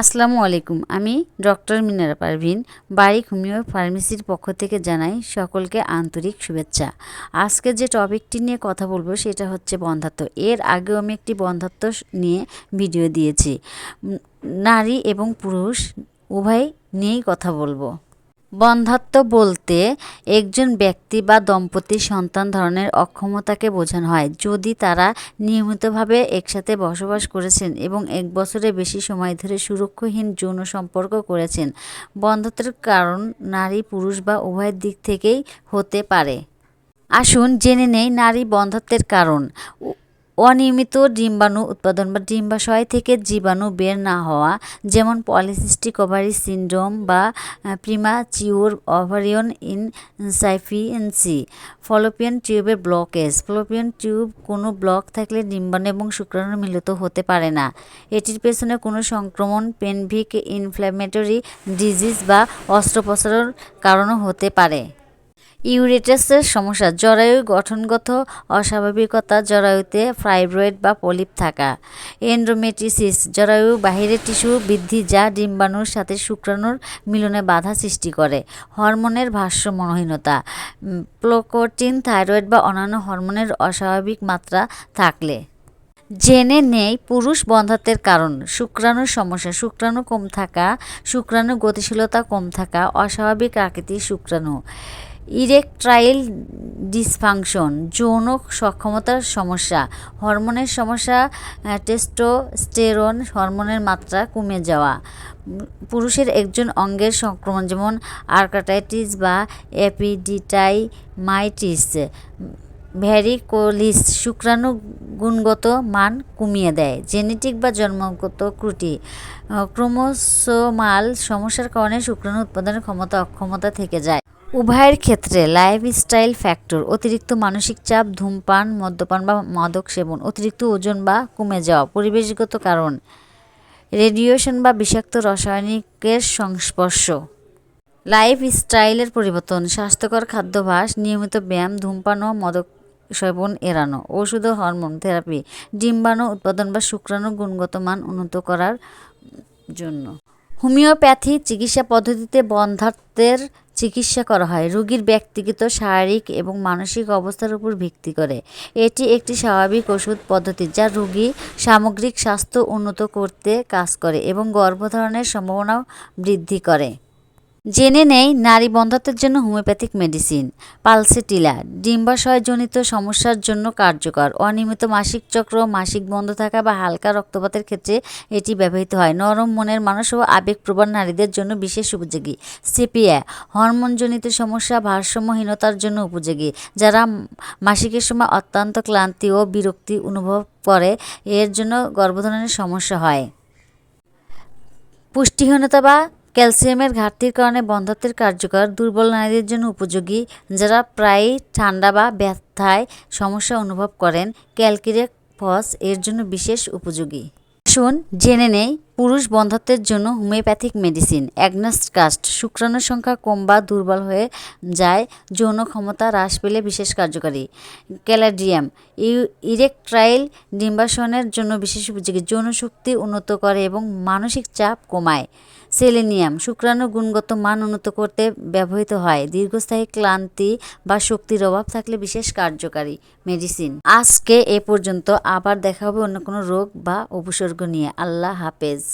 আসসালামু আলাইকুম। আমি ডক্টর মিনারা পারভিন বাড়ি হোমিও ফার্মেসির পক্ষ থেকে জানাই সকলকে আন্তরিক শুভেচ্ছা। আজকে যে টপিকটি নিয়ে কথা বলব সেটা হচ্ছে বন্ধাত্ব এর আগেও আমি একটি বন্ধাত্ব নিয়ে ভিডিও দিয়েছি। নারী এবং পুরুষ উভয় নিয়েই কথা বলব। বন্ধাত্ব বলতে একজন ব্যক্তি বা দম্পতির সন্তান ধারণের অক্ষমতাকে বোঝানো হয়। যদি তারা নিয়মিতভাবে একসাথে বসবাস করেছেন এবং এক বছরের বেশি সময় ধরে সুরক্ষাহীন যৌন সম্পর্ক করেছেন বন্ধাত্বের কারণ নারী, পুরুষ বা উভয়ের দিক থেকেই হতে পারে। আসুন জেনে নেই নারী বন্ধাত্বের কারণ। অনিয়মিত ডিম্বাণু উৎপাদন বা ডিম্বাশয় থেকে জীবাণু বের না হওয়া, যেমন পলিসিস্টিক ওভারি সিনড্রোম বা প্রিমাচিওর ওভারিয়ন ইনসাইফিয়েন্সি, ফলোপিয়ান টিউবের ব্লকেজ। ফলোপিয়ান টিউব কোনো ব্লক থাকলে ডিম্বাণু এবং শুক্রাণু মিলিত হতে পারে না। এটির পেছনে কোনো সংক্রমণ, পেনভিক, ইনফ্ল্যামেটরি ডিজিজ বা অস্ত্রোপচারের কারণও হতে পারে। ইউরেটাসের সমস্যা, জরায়ু গঠনগত অস্বাভাবিকতা, জরায়ুতে ফাইব্রয়েড বা পলিপ থাকা এন্ড্রোমেট্রিসিস জরায়ু বাহিরের টিস্যু বৃদ্ধি যা ডিম্বাণুর সাথে শুক্রাণুর মিলনে বাধা সৃষ্টি করে, হরমোনের ভারসাম্যহীনতা প্লোকোটিন, থাইরয়েড বা অন্যান্য হরমোনের অস্বাভাবিক মাত্রা থাকলে। জেনে নেই পুরুষ বন্ধাত্বের কারণ, শুক্রাণুর সমস্যা, শুক্রাণু কম থাকা শুক্রাণু গতিশীলতা কম থাকা, অস্বাভাবিক আকৃতির শুক্রাণু। ইরেকট্রাইল ডিসফাংশন যৌন সক্ষমতার সমস্যা, হরমোনের সমস্যা টেস্টোস্টেরন হরমোনের মাত্রা কমে যাওয়া। পুরুষের একজন অঙ্গের সংক্রমণ যেমন আর্কাটাইটিস বা এপিডিটাইমাইটিস ভ্যারিকোলিস শুক্রাণু গুণগত মান কমিয়ে দেয় জেনেটিক বা জন্মগত ত্রুটি। ক্রোমোসোমাল সমস্যার কারণে শুক্রাণু উৎপাদনের ক্ষমতা অক্ষমতা থেকে যায়। উভয়ের ক্ষেত্রে লাইফস্টাইল ফ্যাক্টর অতিরিক্ত মানসিক চাপ, ধূমপান, মদ্যপান বা মাদক সেবন, অতিরিক্ত ওজন বা কমে যাওয়া, পরিবেশগত কারণ রেডিয়েশন বা বিষাক্ত রাসায়নিকের সংস্পর্শ। লাইফ স্টাইলের পরিবর্তন, স্বাস্থ্যকর খাদ্যাভ্যাস, নিয়মিত ব্যায়াম, ধূমপান ও মদক সেবন এড়ানো ওষুধ ও হরমোন থেরাপি ডিম্বাণু উৎপাদন বা শুক্রাণু গুণগত মান উন্নত করার জন্য। হোমিওপ্যাথি চিকিৎসা পদ্ধতিতে বন্ধাত্বের চিকিৎসা করা হয়। রোগীর ব্যক্তিগত, শারীরিক এবং মানসিক অবস্থার উপর ভিত্তি করে। এটি একটি স্বাভাবিক ওষুধ পদ্ধতি যা রোগী সামগ্রিক স্বাস্থ্য উন্নত করতে কাজ করে এবং গর্ভধারণের সম্ভাবনাও বৃদ্ধি করে। জেনে নেই নারী বন্ধাত্বের জন্য হোমিওপ্যাথিক মেডিসিন, পালসেটিলা, ডিম্বাশয়জনিত সমস্যার জন্য কার্যকর। অনিয়মিত মাসিক চক্র, মাসিক বন্ধ থাকা বা হালকা রক্তপাতের ক্ষেত্রে এটি ব্যবহৃত হয়। নরম মনের মানুষ ও আবেগপ্রবণ নারীদের জন্য বিশেষ উপযোগী। সিপিয়া, হরমোনজনিত সমস্যা, ভারসাম্যহীনতার জন্য উপযোগী, যারা মাসিকের সময় অত্যন্ত ক্লান্তি ও বিরক্তি অনুভব করে, এর জন্য গর্ভধারণের সমস্যা হয়। পুষ্টিহীনতা বা ক্যালসিয়ামের ঘাটতির কারণে বন্ধাত্বের কার্যকর দুর্বল নারীদের জন্য উপযোগী যারা প্রায়ই ঠান্ডা বা ব্যথায় সমস্যা অনুভব করেন ক্যালকিরেক ফস এর জন্য বিশেষ উপযোগী। আসুন জেনে নেই, পুরুষ বন্ধাত্বের জন্য হোমিওপ্যাথিক মেডিসিন অ্যাগনাস্টকাস্ট শুক্রাণুর সংখ্যা কম বা দুর্বল হয়ে যায়, যৌন ক্ষমতা হ্রাস পেলে বিশেষ কার্যকারী। ক্যালাডিয়াম ইরেকট্রাইল ডিম্বাশনের জন্য বিশেষ উপযোগী, যৌন শক্তি উন্নত করে এবং মানসিক চাপ কমায়। সেলেনিয়াম শুক্রাণু গুণগত মান উন্নত করতে ব্যবহৃত হয়। দীর্ঘস্থায়ী ক্লান্তি বা শক্তির অভাব থাকলে বিশেষ কার্যকারী মেডিসিন। আজকে এ পর্যন্ত আবার দেখা হবে অন্য কোনো রোগ বা উপসর্গ নিয়ে। আল্লাহ হাফেজ।